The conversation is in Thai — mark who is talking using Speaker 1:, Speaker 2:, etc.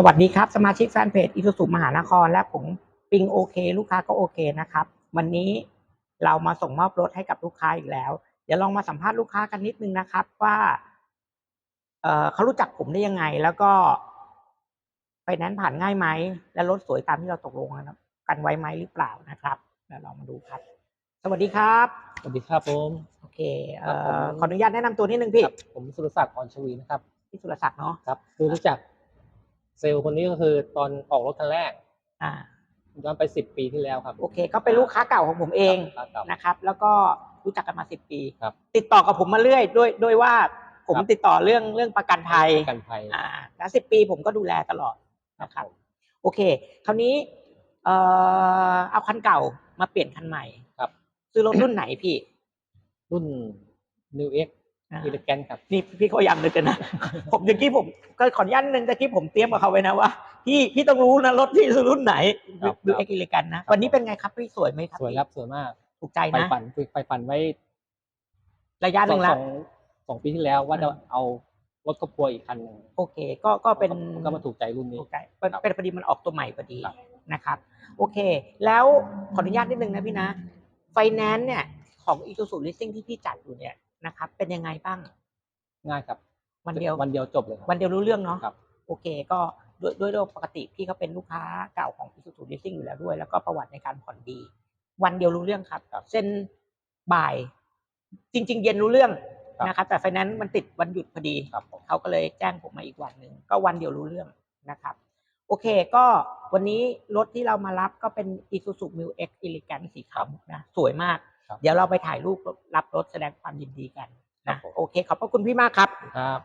Speaker 1: สวัสดีครับ สมาชิกแฟนเพจอิสุสุมหานคร และผมปิงโอเค ลูกค้าก็โอเคนะครับ วันนี้เรามาส่งมอบรถให้กับลูกค้าอีกแล้ว เดี๋ยวลองมาสัมภาษณ์ลูกค้ากันนิดนึงนะครับ ว่าเอ่อเขารู้จักผมได้ยังไง แล้วก็ไปนั้นซ์ผ่านง่ายไหม และรถสวยตามที่เราตกลงกันไว้ไหมหรือเปล่านะครับเดี๋ยวลองมาดูครับ สวัสดีครับ
Speaker 2: สวัสดีครับผม
Speaker 1: โอเคเอ่
Speaker 2: ครับ
Speaker 1: อ
Speaker 2: ผม
Speaker 1: ขออนุญาตแนะนำตัวนิดนึงพี่
Speaker 2: ครับผมสุรศักดิ์อ่อนชวีนะครับ
Speaker 1: พี่สุรศักดิ์เนาะ
Speaker 2: ครับคือรู้จัก เซลล์คนนี้ก็คือตอนออกรถคันแรก
Speaker 1: อ่า
Speaker 2: ย้อนไปสิบปีที่แล้วครับ
Speaker 1: โอเค ก็เป็นลูกค้าเก่าของผมเอง
Speaker 2: ครับครับ
Speaker 1: นะครับ แล้วก็รู้จักกันมาสิบปี
Speaker 2: ครับ
Speaker 1: ติดต่อกับผมมาเรื่อยด้วยด้วยว่าผม
Speaker 2: ครับ
Speaker 1: ติดต่อเรื่องเรื่องประกันภัย
Speaker 2: ประกันภัย
Speaker 1: อ่าแล้วสิบปีผมก็ดูแลตลอดนะครับ
Speaker 2: ผม
Speaker 1: โอเค คราวนี้ เอ่อเอาคันเก่ามาเปลี่ยนคันใหม่
Speaker 2: ครับ
Speaker 1: ซื้อรถรุ่นไหนพี่
Speaker 2: รุ่น New X
Speaker 1: อ่า
Speaker 2: e l e g a n t ครับ
Speaker 1: นี่พี่เขายังนึกกันนะ ผมเมื่อกี้ผมก็ขออนุญาตนิดนึงตะกี้ผมเตรียมกับเขาไว้นะว่าพี่พี่ต้องรู้นะรถพี่ซื้อรุ่นไหน
Speaker 2: ครับ
Speaker 1: ดูเอ็กซ์เลกันนะวันนี้เป็นไงครับพี่สวยไหมครับ
Speaker 2: สวยครับสวยมาก
Speaker 1: ถูกใจ
Speaker 2: ไป
Speaker 1: นะ
Speaker 2: ปั่นไปปั่นไว้
Speaker 1: ระยะหนึ่ง
Speaker 2: ส
Speaker 1: ละ
Speaker 2: องสองปีที่แล้วว่าจะ
Speaker 1: อืม
Speaker 2: เอารถครอบครัวอีกคันหนึ่ง
Speaker 1: โอเค ก็ก็เป็น
Speaker 2: ก็มาถูกใจรุ่นนี้
Speaker 1: ถูกใจเป็นเป็นพอดีมันออกตัวใหม่พอดี
Speaker 2: ครับ
Speaker 1: นะครับ โอเค แล้วขออนุญาตนิดนึงนะพี่นะไฟแนนซ์เนี่ยของอี u ู u Leasing ที่พี่จัดอยู่เนี่ย นะครับ เป็นยังไงบ้าง
Speaker 2: ง่ายครับ
Speaker 1: วันเดียว
Speaker 2: วันเดียวจบเลยครับ
Speaker 1: วันเดียวรู้เรื่องเนาะ
Speaker 2: ครับ
Speaker 1: โอเค ก็ด้วยด้วยโดยปกติพี่เขาเป็นลูกค้าเก่าของอี u ู u Leasing อยู่แล้วด้วย แล้วก็ประวัติในการผ่อนดี วันเดียวรู้เรื่องครับ
Speaker 2: ครับ
Speaker 1: เส้นบ่าย จริง ๆ เย็นรู้เรื่อง
Speaker 2: ครับ
Speaker 1: นะครับ แต่ไฟแนนซ์มันติดวันหยุดพอดี
Speaker 2: ครับผม
Speaker 1: เขาก็เลยแจ้งผมมาอีกวันหนึ่งก็วันเดียวรู้เรื่องนะครับ โอเคก็วันนี้รถที่เรามารับก็เป็น Isuzu m u X Elegant สีขาวมุกนะ สวยมาก
Speaker 2: ครับ
Speaker 1: เดี๋ยวเราไปถ่ายรูปรับรถแสดงความยินดีกัน
Speaker 2: ครั
Speaker 1: นะ
Speaker 2: บผม
Speaker 1: โอเคขอบพระคุณพี่มากครับ
Speaker 2: ครับ